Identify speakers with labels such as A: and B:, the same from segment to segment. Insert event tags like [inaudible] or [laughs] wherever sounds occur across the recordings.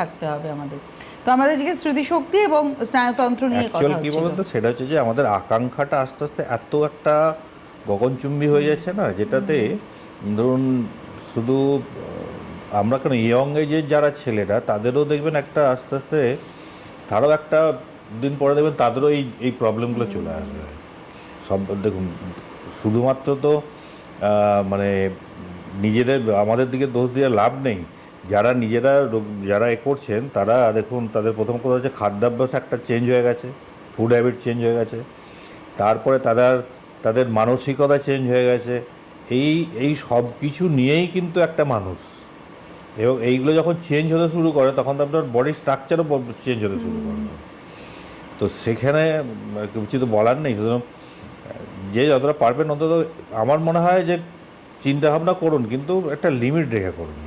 A: থাকতে হবে আমাদের। তো আমাদের আজকে স্মৃতিশক্তি এবং স্নায়ুতন্ত্র নিয়ে কথা
B: কি। বলুন তো? সেটা হচ্ছে যে আমাদের আকাঙ্ক্ষাটা আস্তে আস্তে এত একটা গগনচুম্বী হয়ে যাচ্ছে না যেটাতে ধরুন শুধু আমরা কেন ইয়ং এজের যারা ছেলেরা তাদেরও দেখবেন একটা আস্তে আস্তে তারাও একটা দিন পরে দেখবেন তাদেরও এই এই প্রবলেমগুলো চলে আসবে। সব দেখুন শুধুমাত্র তো মানে নিজেদের আমাদের দিকে দোষ দিয়ে লাভ নেই যারা নিজেরা যারা এ করছেন, তারা দেখুন, তাদের প্রথম কথা হচ্ছে খাদ্যাভ্যাস একটা চেঞ্জ হয়ে গেছে ফুড হ্যাবিট চেঞ্জ হয়ে গেছে। তারপরে তাদের তাদের মানসিকতা চেঞ্জ হয়ে গেছে। এই এই সব কিছু নিয়েই কিন্তু একটা মানুষ। এবং এইগুলো যখন চেঞ্জ হতে শুরু করে, তখন তো আপনার বডি স্ট্রাকচারও চেঞ্জ হতে শুরু করে। তো সেখানে কিছু তো বলার নেই। সুতরাং, যে যতটা পারবেন, অন্তত আমার মনে হয় যে চিন্তাভাবনা করুন, কিন্তু একটা লিমিট রেখে করুন।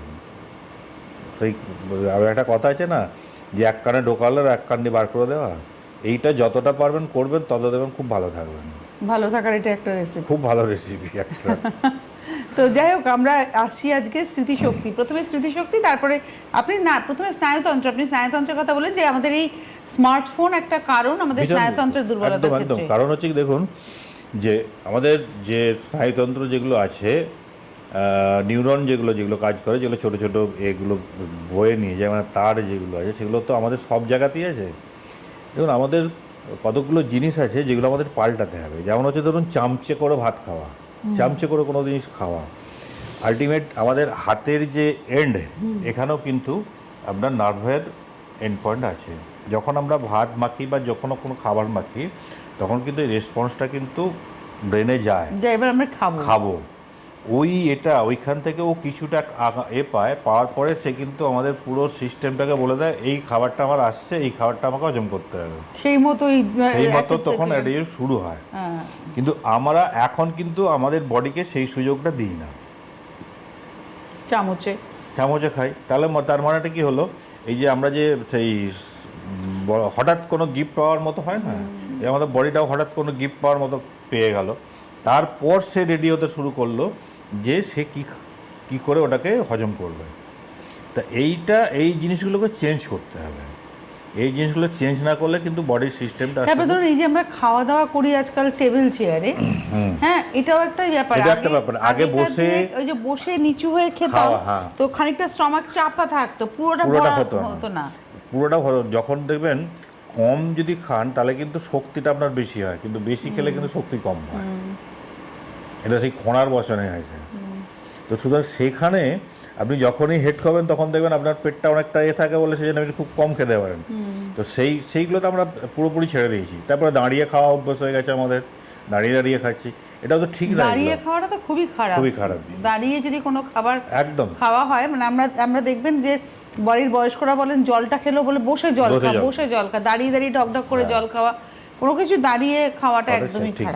B: সেই একটা কথা আছে না যে এক কানে ঢোকালে আর এক কান দিয়ে বার করে দেওয়া এইটা যতটা পারবেন করবেন তত দেবেন খুব ভালো থাকবেন।
A: ভালো থাকার এটা একটা রেসিপি
B: খুব ভালো রেসিপি একটা। [laughs]
A: তো যাই হোক আমরা আসছি আজকে স্মৃতিশক্তি। প্রথমে স্মৃতিশক্তি তারপরে আপনি না প্রথমে স্নায়ুতন্ত্র। আপনি স্নায়ুতন্ত্রের কথা বলেন যে আমাদের এই স্মার্টফোন একটা কারণ আমাদের স্নায়ুতন্ত্রের দুর্বলতার
B: একদম কারণ হচ্ছে কি দেখুন যে আমাদের যে স্নায়ুতন্ত্র যেগুলো আছে নিউরন যেগুলো যেগুলো কাজ করে যেগুলো ছোটো ছোটো এগুলো বয়ে নিয়ে যায় মানে তার যেগুলো আছে সেগুলো তো আমাদের সব জায়গাতেই আছে। দেখুন আমাদের কতগুলো জিনিস আছে যেগুলো আমাদের পাল্টাতে হবে। যেমন হচ্ছে ধরুন চামচে করে ভাত খাওয়া চামচে করে কোনো জিনিস খাওয়া। আলটিমেট আমাদের হাতের যে এন্ড এখানেও কিন্তু আপনার নার্ভের এন্ড পয়েন্ট আছে। যখন আমরা ভাত মাখি বা যখন কোনো খাবার মাখি তখন কিন্তু এই রেসপন্সটা কিন্তু ব্রেনে যায়।
A: এবার আমরা খাব।
B: খাব। ওই এটা ওইখান থেকে ও কিছুটা এ পায় পাওয়ার পরে সে কিন্তু আমাদের পুরো সিস্টেমটাকে বলে দেয় এই খাবারটা আমার আসছে এই খাবারটা আমাকে হজম করতে হবে।
A: সেই মতোই
B: সেই মতো তখন অ্যাডিউস শুরু হয়।
A: হ্যাঁ।
B: কিন্তু আমরা এখন কিন্তু আমাদের বডিকে সেই সুযোগটা দিই না।
A: চামচে।
B: চামচে খাই। তাহলে তার মানেটা কি হলো? এই যে আমরা যে সেই হঠাৎ কোনো গিফট পাওয়ার মতো হয় না? এই আমাদের বডিটাও হঠাৎ কোনো গিফট পাওয়ার মতো পেয়ে গেল। তারপর সে রেডি হতে শুরু করল যে সে কী কী করে ওটাকে হজম করবে। তা এইটা এই জিনিসগুলোকে চেঞ্জ করতে হবে। এই জিনিসগুলো চেঞ্জ না করলে কিন্তু বডির সিস্টেমটা
A: তারপরে ধরুন এই যে আমরা খাওয়া দাওয়া করি আজকাল টেবিল চেয়ারে হ্যাঁ এটাও একটা ব্যাপার।
B: এটা একটা ব্যাপার। আগে বসে-
A: ওই যে বসে নিচু হয়ে খেতাম
B: হ্যাঁ।
A: তো খানিকটা স্টমাক চাপা থাকতো পুরোটা
B: পুরোটা হতো না। পুরোটা যখন দেখবেন কম যদি খান তাহলে কিন্তু শক্তিটা আপনার বেশি হয় কিন্তু বেশি খেলে কিন্তু শক্তি কম হয়। এটা সেই খোঁড়ার বচনে হয়েছে। তো সুতরাং সেখানে আপনি যখনই হেড খাবেন তখন দেখবেন আপনার পেটটা অনেকটা এ থাকে বলে সেজন্য আপনি খুব কম খেতে পারেন। তো সেই সেইগুলো তো আমরা পুরোপুরি ছেড়ে দিয়েছি। তারপরে দাঁড়িয়ে খাওয়া অভ্যাস হয়ে গেছে আমাদের। দাঁড়িয়ে দাঁড়িয়ে খাচ্ছি। এটাও তো ঠিক না
A: দাঁড়িয়ে খাওয়াটা তো খুবই খারাপ।
B: খুবই খারাপ
A: দাঁড়িয়ে যদি কোনো খাবার
B: একদম।
A: খাওয়া হয় মানে আমরা আমরা দেখবেন যে বাড়ির বয়স্করা বলেন জলটা খেলো বলে বসে জল খা। বসে জল খা দাঁড়িয়ে দাঁড়িয়ে ঢক ঢক করে জল খাওয়া কোনো কিছু দাঁড়িয়ে
B: খাওয়াটা
A: একদমই
B: ঠিক।
A: খারাপ।